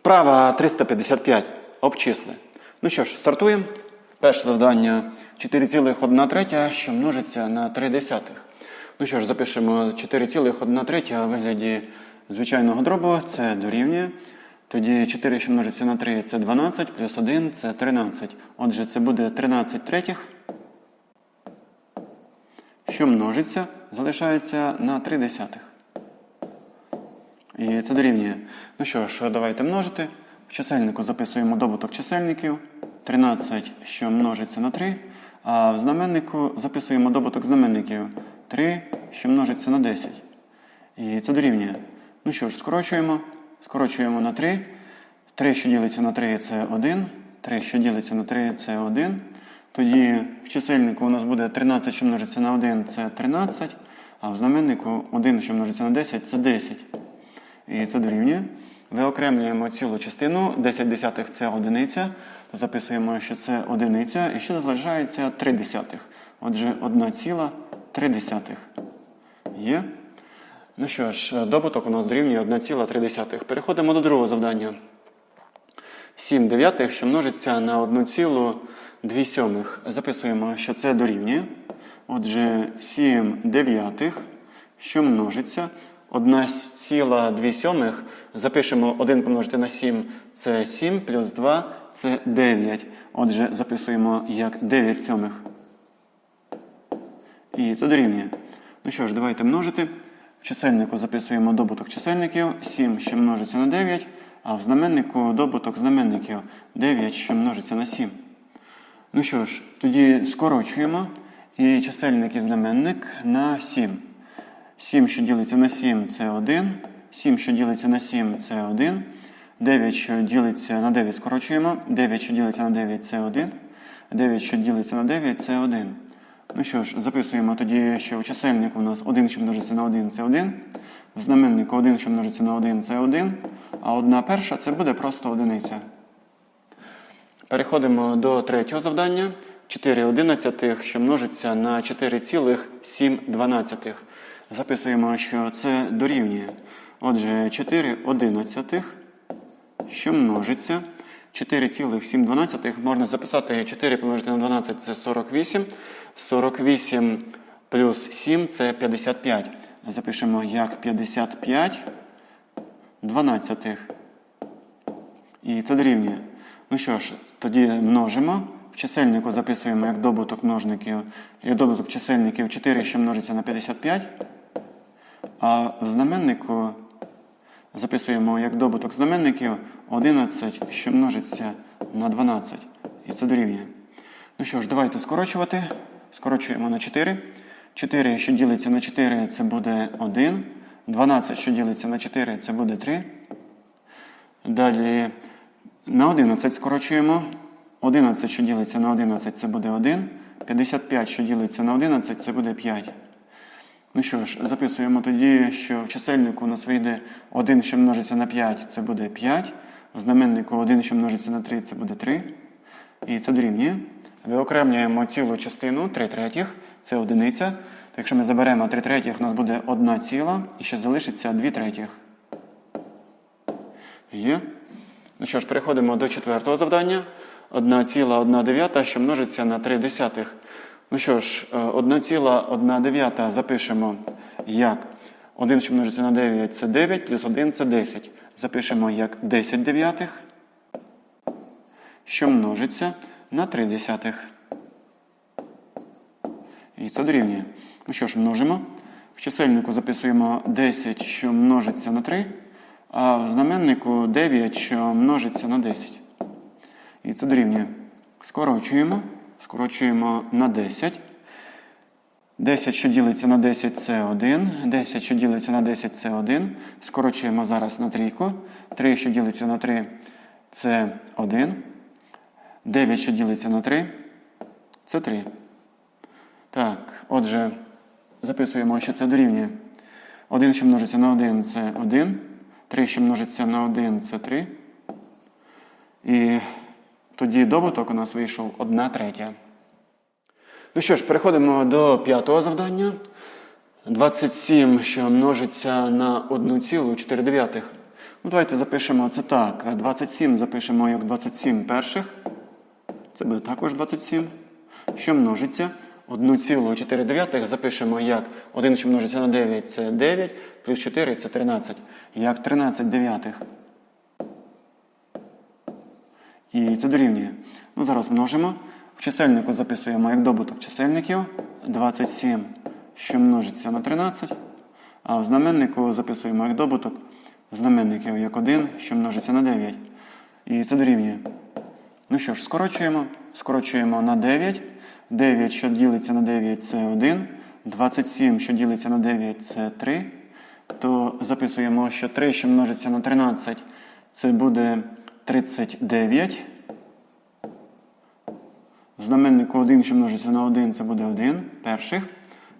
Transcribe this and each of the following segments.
Вправа 355. Обчисли. Ну що ж, стартуємо. Перше завдання 4,1 третя, що множиться на 3 десятих. Ну що ж, запишемо 4,1 третя у вигляді звичайного дробу. Це дорівнює. Тоді 4, що множиться на 3, це 12, плюс 1 це 13. Отже, це буде 13 третіх, що множиться, залишається на 3 десятих. І це дорівнює. Ну що ж, давайте множити. В чисельнику записуємо добуток чисельників. 13, що множиться на 3. А в знаменнику записуємо добуток знаменників. 3, що множиться на 10. І це дорівнює. Ну що ж, скорочуємо. Скорочуємо на 3. 3, що ділиться на 3, це 1. 3, що ділиться на 3, це 1. Тоді в чисельнику у нас буде 13, що множиться на 1, це 13. А в знаменнику 1, що множиться на 10, це 10. І це дорівнює. Виокремлюємо цілу частину. 10 десятих це одиниця. Записуємо, що це одиниця. І ще залишається 3 десятих. Отже, 1,3 десятих. Є. Ну що ж, добуток у нас дорівнює 1,3. Переходимо до другого завдання. 7 дев'ятих, що множиться на 1,2 сьомих. Записуємо, що це дорівнює. Отже, 7 дев'ятих, що множиться. 1,2 сьомих. Запишемо 1 помножити на 7 це 7, плюс 2 це 9. Отже, записуємо як 9 сьомих. І це дорівнює. Ну що ж, давайте множити. В чисельнику записуємо добуток чисельників. 7, що множиться на 9, а в знаменнику добуток знаменників 9, що множиться на 7. Ну що ж, тоді скорочуємо і чисельник і знаменник на 7. 7, що ділиться на 7, це 1. 7, що ділиться на 7, це 1. 9, що ділиться на 9, скорочуємо. 9, що ділиться на 9, це 1. 9, що ділиться на 9, це 1. Ну що ж, записуємо тоді, що у чисельнику у нас 1, що множиться на 1, це 1. В знаменнику 1, що множиться на 1, це 1. А одна перша це буде просто одиниця. Переходимо до третього завдання. 4 одинадцятих, що множиться на 4,7 Записуємо, що це дорівнює. Отже, 4 одинадцятих, що множиться. 4,7 можна записати 4 помножити на 12 це 48. 48 плюс 7 це 55. Запишемо як 55 дванадцятих. І це дорівнює. Ну що ж, тоді множимо. В чисельнику записуємо як добуток множників, як добуток чисельників 4, що множиться на 55. А в знаменнику записуємо як добуток знаменників 11, що множиться на 12. І це дорівнює. Ну що ж, давайте скорочувати. Скорочуємо на 4. 4, що ділиться на 4, це буде 1. 12, що ділиться на 4, це буде 3. Далі на 11 скорочуємо. 11, що ділиться на 11, це буде 1. 55, що ділиться на 11, це буде 5. Ну що ж, записуємо тоді, що в чисельнику у нас вийде 1, що множиться на 5, це буде 5. В знаменнику 1, що множиться на 3, це буде 3. І це дорівнює. Виокремлюємо цілу частину 3 третіх, це одиниця. Якщо ми заберемо 3 третіх, у нас буде 1 ціла і ще залишиться 2 третіх. Є. Ну що ж, переходимо до четвертого завдання. 1,1 дев'ята, що множиться на 3 десятих. Ну що ж, 1,1 запишемо як 1, що множиться на 9, це 9, плюс 1 це 10. Запишемо як 10 дев'ятих, що множиться на 3 десятих. І це дорівнює. Ну що ж, множимо. В чисельнику записуємо 10, що множиться на 3, а в знаменнику 9, що множиться на 10. І це дорівнює. Скорочуємо. Скорочуємо на 10. 10, що ділиться на 10, це 1. 10, що ділиться на 10, це 1. Скорочуємо зараз на трійку. 3, що ділиться на 3, це 1. 9, що ділиться на 3, це 3. Так, отже, записуємо, що це дорівнює. 1, що множиться на 1, це 1. 3, що множиться на 1, це 3. І тоді добуток у нас вийшов 1 третя. Ну що ж, переходимо до п'ятого завдання. 27, що множиться на 1,4. Ну, давайте запишемо це так. 27 запишемо як 27 перших. Це буде також 27. Що множиться? 1,4 запишемо як 1, що множиться на 9, це 9, плюс 4 це 13. Як 13 дев'ятих. І це дорівнює. Ну, зараз множимо. В чисельнику записуємо як добуток чисельників 27, що множиться на 13. А в знаменнику записуємо як добуток знаменників як 1, що множиться на 9. І це дорівнює. Ну що ж, скорочуємо. Скорочуємо на 9. 9, що ділиться на 9, це 1. 27, що ділиться на 9, це 3. То записуємо, що 3, що множиться на 13, це буде 39. Знаменнику 1, що множиться на 1, це буде 1 перших.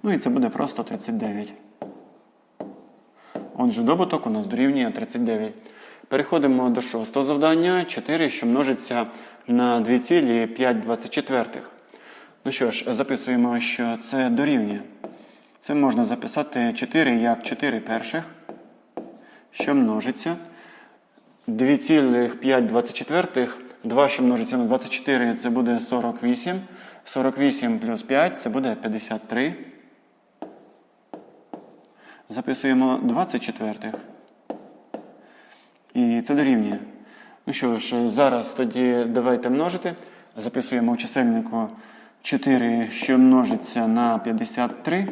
Ну і це буде просто 39. Отже, добуток у нас дорівнює 39. Переходимо до шостого завдання. 4, що множиться на 2,524. Ну що ж, записуємо, що це дорівнює. Це можна записати 4 як 4 перших, що множиться. 2,524. 2, що множиться на 24, це буде 48. 48 плюс 5 це буде 53. Записуємо 24. І це дорівнює. Ну що ж, зараз тоді давайте множити. Записуємо в чисельнику 4, що множиться на 53,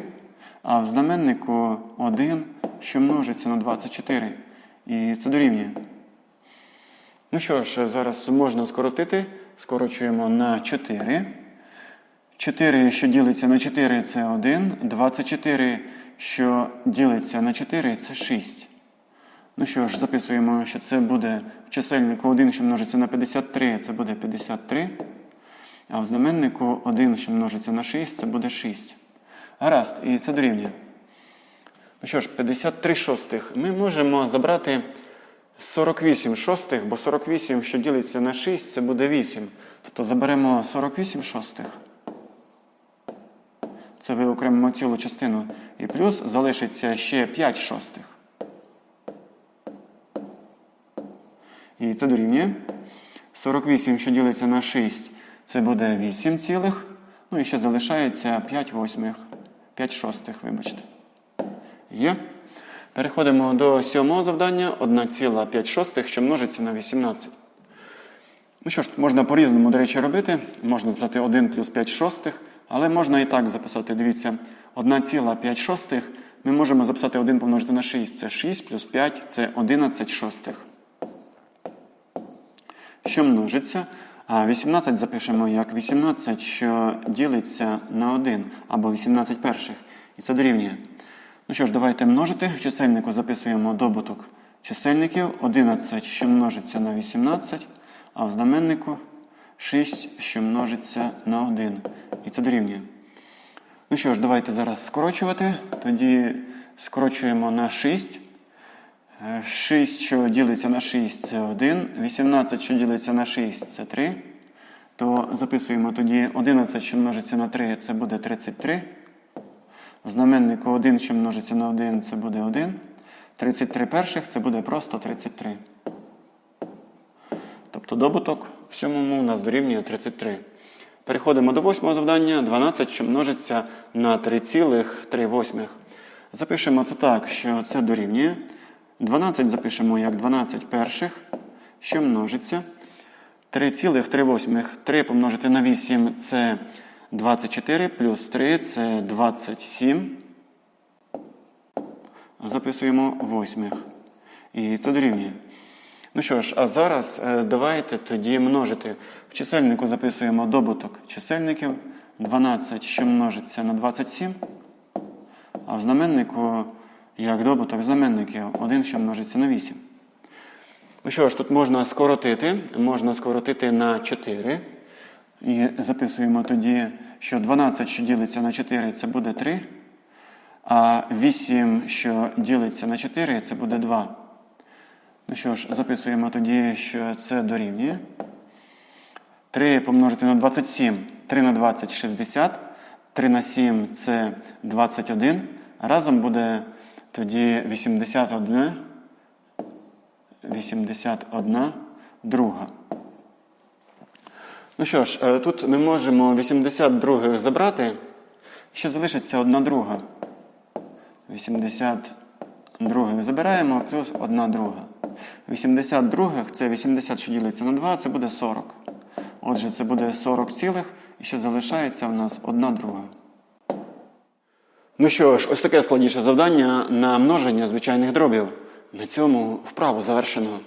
а в знаменнику 1, що множиться на 24. І це дорівнює. Ну що ж, зараз можна скоротити. Скорочуємо на 4. 4, що ділиться на 4, це 1. 24, що ділиться на 4, це 6. Ну що ж, записуємо, що це буде в чисельнику 1, що множиться на 53, це буде 53. А в знаменнику 1, що множиться на 6, це буде 6. Гаразд, і це дорівнює. Ну що ж, 53 шостих. Ми можемо забрати 48 шостих, бо 48, що ділиться на 6, це буде 8. Тобто заберемо 48 шостих. Це виокремимо цілу частину. І плюс залишиться ще 5 шостих. І це дорівнює. 48, що ділиться на 6, це буде 8 цілих. Ну і ще залишається 5 восьмих. 5 шостих, вибачте. Є. Переходимо до сьомого завдання. 1,5 шостих, що множиться на 18. Ну що ж, можна по-різному, до речі, робити. Можна записати 1 плюс 5 шостих, але можна і так записати. Дивіться, 1,5 шостих ми можемо записати 1 помножити на 6. Це 6 плюс 5 це 11 шостих. Що множиться? А 18 запишемо як 18, що ділиться на 1, або 18 перших. І це дорівнює. Ну що ж, давайте множити. В чисельнику записуємо добуток чисельників. 11, що множиться на 18, а в знаменнику 6, що множиться на 1. І це дорівнює. Ну що ж, давайте зараз скорочувати. Тоді скорочуємо на 6. 6, що ділиться на 6, це 1. 18, що ділиться на 6, це 3. То записуємо тоді 11, що множиться на 3, це буде 33. Знаменнику 1, що множиться на 1, це буде 1. 33 перших це буде просто 33. Тобто добуток в сьомому у нас дорівнює 33. Переходимо до восьмого завдання. 12, що множиться на 3,3. Запишемо це так, що це дорівнює. 12 запишемо як 12 перших, що множиться. 3,3. 3 помножити на 8 це 24, плюс 3 це 27. Записуємо восьмих. І це дорівнює. Ну що ж, а зараз е, давайте тоді множити. В чисельнику записуємо добуток чисельників. 12, що множиться на 27. А в знаменнику, як добуток знаменників, 1, що множиться на 8. Ну що ж, тут можна скоротити. Можна скоротити на 4. І записуємо тоді, що 12, що ділиться на 4, це буде 3. А 8, що ділиться на 4, це буде 2. Ну що ж, записуємо тоді, що це дорівнює. 3 помножити на 27. 3 на 20 60. 3 на 7 це 21. Разом буде тоді 81. 81 друга. Ну що ж, е, тут ми можемо 80 забрати. Ще залишиться одна друга. 82 забираємо, плюс 1 друга. 82 це 80, що ділиться на 2, це буде 40. Отже, це буде 40 цілих, і ще залишається в нас 1 друга. Ну що ж, ось таке складніше завдання на множення звичайних дробів. На цьому вправу завершено.